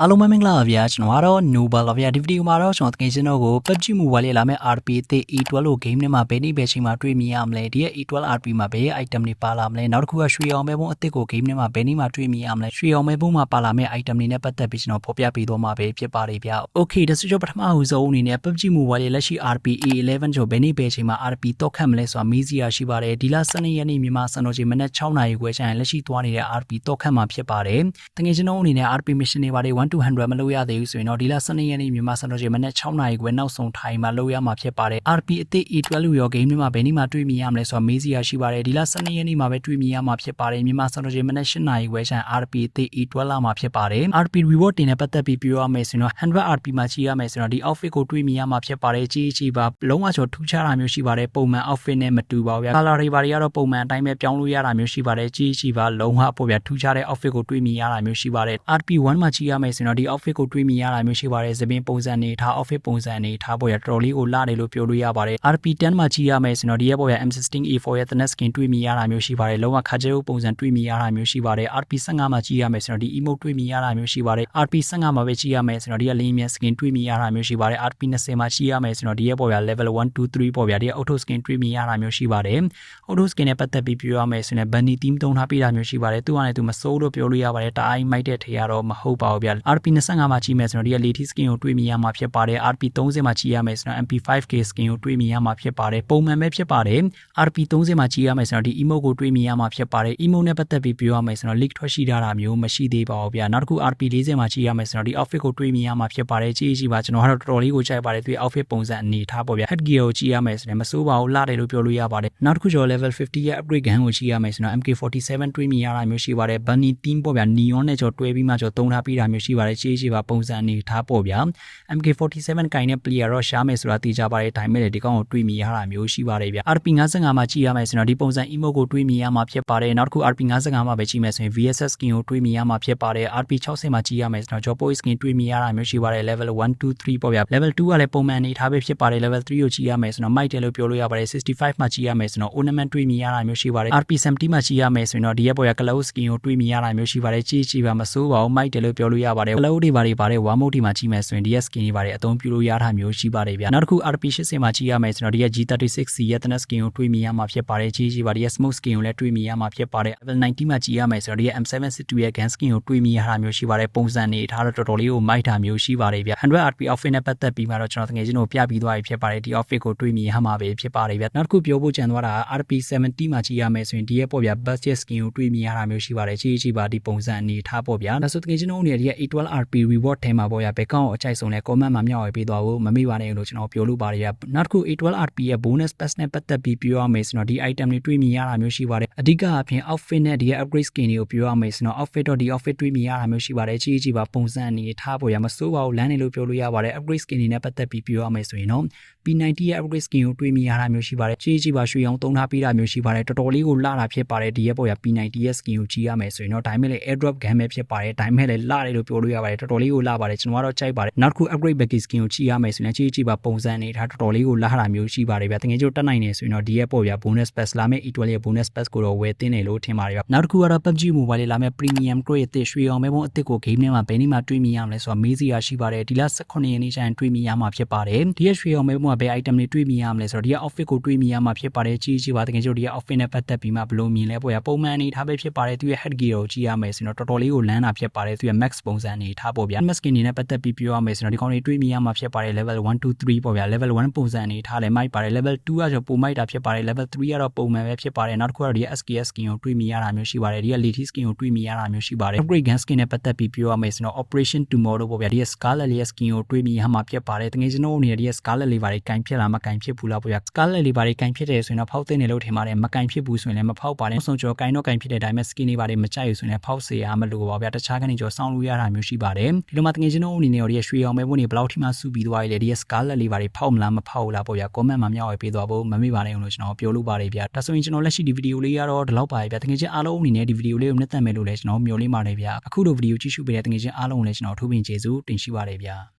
အားလုံးပဲမင်္ဂလာပါဗျာကျွန်တော်ကတော့ Noble ပါဗျာဒီဗီဒီယိုမှာတော့ကျွန်တော်တကယ်ချင်းတော့ကို PUBG Mobile လေးလာမဲ့ RP အသစ် E12 လို့ game ထဲမှာဘယ်နည်းဘယ်ချိန်မှာတွေ့မြင်ရမလဲဒီရဲ့ E12 RP မှာဘယ်ရဲ့ item တွေပါလာမလဲနောက်တစ်ခုကရွှေအောင်မဲဘုံအသစ်ကို game ထဲမှာဘယ်နည်းမှာတွေ့မြင်ရမလဲရွှေအောင်မဲဘုံမှာပါလာမဲ့ item တွေနဲ့ပတ်သက်ပြီးကျွန်တော်ဖော်ပြပေးသွားမှာပဲဖြစ်ပါတယ်ဗျာ Okay ဒါဆိုတော့ပထမဦးဆုံးအနေနဲ့ PUBG Mobile လေးလက်ရှိ RP E11 ကျော်ဘယ်နည်းဘယ်ချိန်မှာ RP တော့ခတ်မလဲဆိုတာမေးစီရရှိပါတယ်ဒီလ12ရက်နေ့မြန်မာစံတော်ချိန်မနက်6နာရီခွဲချိန်လက်ရှိသွားနေတဲ့ RP တော့ခတ်မှာဖြစ်ပါတယ်တကယ်ချင်းတော့အနေနဲ့ RP mission တွေပါတယ်1 to 100မလုပ်ရသေးဘူးဆိုရင်တော့ဒီလ12ရက်နေ့မြန်မာစံတော်ချိန်မနက်6နာရီခွဲနောက်ဆုံးထိုင်မှာလုပ်ရမှာဖြစ်ပါတယ် RP အသစ် E12 ရော game တွေမှာဘယ်နည်းမှာတွေ့မြင်ရမလဲဆိုတာမေးစီရရှိပါတယ်ဒီလ12ရက်နေ့မှာပဲတွေ့မြင်ရမှာဖြစ်ပါတယ်မြန်မာစံတော်ချိန်မနက်8နာရီခွဲချိန် RP အသစ် E12 လာမှာဖြစ်ပါတယ် RP reward တင်တဲ့ပတ်သက်ပြီးပြောရမယ်ဆိုရင်တော့100 RP မှာကြီးရမယ်ဆိုတော့ဒီ outfit ကိုတွေ့မြင်ရမှာဖြစ်ပါတယ်ကြီးကြီးပါလုံးဝကျော်ထူးခြားတာမျိုးရှိပါတယ်ပုံမှန် outfit နဲ့မတူပါဘူးဗျာ color တွေဘာတွေကတော့ပုံမှန်အတိုင်းပဲပြောင်းလို့ရတာမျိုးရှိပါတယ်ကြီးကြီးပါလုံးဝပေါ့ဗျာထူးခြားတဲ့ outfit ကိုတွေ့မြင်ရတာမျိုးရှိပါတယ် RP1 မှာကြီးရမယ်ဆိုရင်တော့ဒီ outfit ကိုတွေ့မြင်ရတာမျိုးရှိပါတယ်သပင်ပုံစံနေထား outfit ပုံစံနေထားပေါ့ဗျာတော်တော်လေးကိုလာတယ်လို့ပြောလို့ရပါတယ် RP10 မှာကြီးရမယ်ဆိုရင်တော့ဒီရဲ့ပေါ့ဗျာ M16A4 ရဲ့ Thnet skin တွေ့မြင်ရတာမျိုးရှိပါတယ်လုံးဝခါကျဲပုံစံတွေ့မြင်ရတာမျိုးရှိပါတယ် RP15 မှာကြီးရမယ်ဆိုတော့ဒီ emote တွေ့မြင်ရတာမျိုးရှိပါတယ် RP15 မှာပဲကြီးရမယ်ဆိုတော့ဒီရဲ့ lane မြ skin တွေ့မြင်ရတာမျိုးရှိပါတယ် RP20 မှာကြီးရမယ်ဆိုတော့ဒီရဲ့ပေါ့ဗျာ level 1 2 3ပေါ့ဗျာဒီရဲ့ auto skin တွေ့မြင်ရတာမျိုးရှိပါတယ် auto skin နဲ့ပတ်သက်ပြီးပြောရမယ်ဆိုရင် bunny theme သုံးထားပေးတာမျိုးရှိပါတယ်သူကလည်းသူမစိုးလို့ပြောလို့ရပါတယ်တအားမိုက်တဲ့ထေရတော့မဟုတ်ပါဘူးဗျာ RP25 မှာကြီးမယ်ဆိုတော့ဒီရဲ့ lady skin ကိုတွေ့မြင်ရမှာဖြစ်ပါတယ် RP30 မှာကြီးရမယ်ဆိုတော့ MP5K skin ကိုတွေ့မြင်ရမှာဖြစ်ပါတယ်ပုံမှန်ပဲဖြစ်ပါတယ် RP30 မှာကြီးရမယ်ဆိုတော့ဒီ emote ကိုတွေ့မြင်ရမှာဖြစ်ပါတယ် emote နဲ့ပတ်သက်ပြီးပြောရမယ်ဆိုတော့ leak ထွက်ရှိတာမျိုးမရှိသေးပါဘူးဗျာနောက်တစ်ခု RP40 မှာကြီးရမယ်ဆိုတော့ဒီ outfit ကိုတွေ့မြင်ရမှာဖြစ်ပါတယ်ကြီးကြီးပါကျွန်တော်ကတော့တော်တော်လေးကိုကြိုက်ပါတယ်သူ outfit ပုံစံအနေထားပေါ့ဗျာ head gear ကိုကြီးရမယ်ဆိုရင်မစိုးပါဘူးလာတယ်လို့ပြောလို့ရပါတယ်နောက်တစ်ခုကျော် level 50ရဲ့ upgrade gun ကိုကြီးရမယ်ဆိုတော့ MK47 တွေ့မြင်ရတာမျိုးရှိပါတယ် bunny theme ပေါ့ဗျာ neon နဲ့ကျော်တွဲပြီးမှကျော်သုံးထားပြီးတာမျိုးရှိပါတယ်ကြီးကြီးပါပုံစံအနေထားပေါ့ဗျာ MK47 ကင်တဲ့ player တော့ရှားမယ်ဆိုတာသိကြပါတယ်ဒါပေမဲ့ဒီကောင်ကိုတွေးမြင်ရတာမျိုးရှိပါတယ်ဗျ RP55 မှာကြည့်ရမယ်ဆိုတော့ဒီပုံစံ emote ကိုတွေးမြင်ရမှာဖြစ်ပါတယ်နောက်တစ်ခု RP55 မှာပဲကြည့်မယ်ဆိုရင် VSS skin ကိုတွေးမြင်ရမှာဖြစ်ပါတယ် RP60 မှာကြည့်ရမယ်ဆိုတော့ Jopo skin တွေးမြင်ရတာမျိုးရှိပါတယ် level 1 2 3ပေါ့ဗျ level 2ကလည်းပုံမှန်အနေထားပဲဖြစ်ပါတယ် level 3ကိုကြည့်ရမယ်ဆိုတော့ mic တယ်လို့ပြောလို့ရပါတယ်65မှာကြည့်ရမယ်ဆိုတော့ ornament တွေးမြင်ရတာမျိုးရှိပါတယ် RP70 မှာကြည့်ရမယ်ဆိုရင်တော့ဒီရဲ့ပေါ့ဗျ cloud skin ကိုတွေးမြင်ရတာမျိုးရှိပါတယ်ကြည့်ကြည့်ပါမစိုးပါဘူး mic တယ်လို့ပြောလို့ရပါတယ် cloud တွေဘာတွေပါတယ် warm mode တွေမှာကြည့်မယ်ဆိုရင်ဒီရဲ့ skin တွေပါတယ်အသုံးပြုလို့ရတာမျိုးရှိပါတယ်ဗျနောက်တစ်ခု RP80 မှာကြည့်ရမယ်ဆိုတော့ဒီရဲ့ G36C ရဲ့ Thnet skin ကိုတွေးမြင်ရမှာဖြစ်ပါတယ်ကြီးကြီးပါဒီရဲ့ smoke skin ကိုလည်းတွေးမြင်ရမှာဖြစ်ပါတယ် level 90မှာကြည့်ရမယ်ဆိုတော့ဒီရဲ့ M762 ရဲ့ gun skin ကိုတွေးမြင်ရတာမျိုးရှိပါတယ်ပုံစံနေထားတော့တော်တော်လေးကိုမိုက်တာမျိုးရှိပါတယ်ဗျ100 RP outfit နဲ့ပတ်သက်ပြီးမှတော့ကျွန်တော်တကယ်ချင်းတို့ပြပြီးသွားပြီဖြစ်ပါတယ်ဒီ outfit ကိုတွေးမြင်ရမှာပဲဖြစ်ပါတယ်ဗျနောက်တစ်ခုပြောဖို့ကြံသွားတာ RP70 မှာကြည့်ရမယ်ဆိုရင်ဒီရဲ့ပေါ့ဗျ budget skin ကိုတွေးမြင်ရတာမျိုးရှိပါတယ်ကြီးကြီးပါဒီပုံစံအနေထားပေါ့ဗျာဒါဆိုတကယ်ချင်းတို့အနေနဲ့ဒီရဲ့ A12 RP reward ထဲမှာပေါ့ဗျဘယ်ကောင်းအကြိုက်ဆုံးလဲ comment မှာမျှဝေပေးသွားဖို့မမေ့ပါနဲ့လို့ကျွန်တော်ပြောလို့ပါတယ်ဗျနောက်တစ်ခု A12 RP ရဲ့ bonus pass နဲ့ပတ်သက်ပြီးပြောရမယ်ဆိုတော့ဒီ item တွေတွေ့မြင်ရတာမျိုးရှိပါတယ်အဓိကအဖြစ် outfit နဲ့ဒီရဲ့ upgrade skin တွေကိုပြောရမယ်ဆိုတော့ outfit တော့ဒီ outfit တွေ့မြင်ရတာမျိုးရှိပါတယ်ကြီးကြီးပါပုံစံအနေထားပေါ်ရမစိုးပါဘူးလမ်းနေလို့ပြောလို့ရပါတယ် upgrade skin တွေနဲ့ပတ်သက်ပြီးပြောရမယ်ဆိုရင်တော့ P90 ရဲ့ upgrade skin ကိုတွေ့မြင်ရတာမျိုးရှိပါတယ်ကြီးကြီးပါရွှေအောင်သုံးထားပေးတာမျိုးရှိပါတယ်တော်တော်လေးကိုလာတာဖြစ်ပါတယ်ဒီရဲ့ပေါ်ရ P90 ရဲ့ skin ကိုကြည့်ရမယ်ဆိုရင်တော့ဒါပေမဲ့လည်း airdrop gun ပဲဖြစ်ပါတယ်ဒါပေမဲ့လည်းလာတယ်လို့ပြောလို့ရပါတယ်တော်တော်လေးကိုလာပါတယ်ကျွန်တော်ကတော့ကြိုက်ပါတယ်နောက်တစ်ခု upgrade back skin ကိုကြည့်ရမယ်ဆိုရင်ကြီးကြီးပါပုံစံအနေထားတော်တော်လေးကိုလာတာမျိုးရှိပါတယ်ဗျတကယ်ကျတက်နိုင်နေဆိုရင်တော့ဒီရဲ့ပေါ်ရ bonus pass လာမယ့် E12 ရဲ့ bonus pass ကိုတော့ဝယ်သင့်တယ်လို့ထင်ပါတယ်ဗျနောက်တစ်ခုကတော့ PUBG Mobile လေးလာမယ့် premium grade အသစ်ရွှေအောင်မဲပုံအသစ်ကို game ထဲမှာဘယ်နည်းမှတွေ့မြင်ရမလဲဆိုတာမေးစီရရှိပါတယ်ဒီလ18ရက်နေ့ကျရင်တွေ့မြင်ရမှာဖြစ်ပါတယ်ဒီရဲ့ရွှေအောင်မဲပုံကဘယ် item တွေတွေ့မြင်ရမလဲဆိုတော့ဒီရဲ့ outfit ကိုတွေ့မြင်ရမှာဖြစ်ပါတယ်ကြီးကြီးပါတကယ်ကျဒီရဲ့ outfit နဲ့ပတ်သက်ပြီးမှဘယ်လိုမြင်လဲပေါ်ရပုံမှန်အနေထားပဲဖြစ်ပါတယ်သူရဲ့ head gear ကိုကြည့်ရမယ်ဆိုတော့တော်တော်လေးကိုလမ်းတာဖြစ်ပါတယ်သူရဲ့ max ပုံစံအနေထားပေါ့ဗျာ max skin နေနဲ့ပတ်သက်ပြီးပြောရမယ်ဆိုတော့ဒီကောင်တွေတွေ့မြင်ရမှာဖြစ်ပါတယ် level 1 2 3ပေါ့ဗျာ level 1ပုံစံအနေထားလဲမိုက်ပါတယ် level 2ကကျပုံမိုက်တာဖြစ်ပါတယ် level 3ကတော့ပုံမှန်ပဲဖြစ်ပါတယ်နောက်တစ်ခုကတော့ဒီရဲ့ SKS skin ကိုတွေ့မြင်ရတာမျိုးရှိပါတယ်ဒီရဲ့ lady skin ကိုတွေ့မြင်ရတာမျိုးရှိပါတယ် upgrade gun skin နဲ့ပတ်သက်ပြီးပြောရမယ်ဆိုတော့ operation tomorrow ပေါ့ဗျာဒီရဲ့ scarlet လေးရဲ့ skin ကိုတွေ့မြင်ရမှာဖြစ်ပါတယ်တကယ်ကျွန်တော်အနေနဲ့ဒီရဲ့ scarlet လေးပါလေးကင်ဖြစ်လားမကင်ဖြစ်ဘူးလားပေါ့ဗျာ scarlet လေးပါလေးကင်ဖြစ်တယ်ဆိုရင်တော့ဖောက်သိနေလို့ထင်ပါတယ်မကင်ဖြစ်ဘူးဆိုရင်လည်းမဖောက်ပါနဲ့ဆုံးကျော်ကင်တော့ကင်ဖြစ်တဲ့အတိုင်းပဲ skin လေးပါလေးမကြိုက်ဘူးဆိုရင်ဖောက်စေရမလို့ပါဗျာတခြားကနေကျော်စောင်းလို့ရတာမျိုးရှိပါတယ်ဒီလိုမှတကယ်ကျွန်တော်အနေနဲ့ဒီရဲ့ရွှေအောင်မဲဖို့နေဘယ်လောက်ထိမှစုပြီးသွားရလဲဒီရဲ့ scarlet လေးပါလေးဖောက်မလားမဖောက်ဘူးလားပေါ့ဗျာ comment မှာမျှဝေပေးသွားဖို့မမေ့ပါနဲ့လို့ကျွန်တော်ပြောလို့ပါတယ်ဗျာဒါဆိုရင်ကျွန်တော်လက်ရှိဒီဗီဒီယိုလေးကတော့ဒီလောက်ပါပဲဗျာတကယ်ချင်းအားလုံးအနေနဲ့ဒီဗီဒီယိုလေးကိုနှစ်သက်မယ်လို့လည်းကျွန်တော်မျှော်လင့်ပါတယ်ဗျာအခုလိုဗီဒီယိုကြည့်ရှုပေးတဲ့တကယ်ချင်းအားလုံးကိုလည်းကျွန်တော်ထိုးပင်ကျေးဇူးတင်ရှိပါတယ်ဗျာ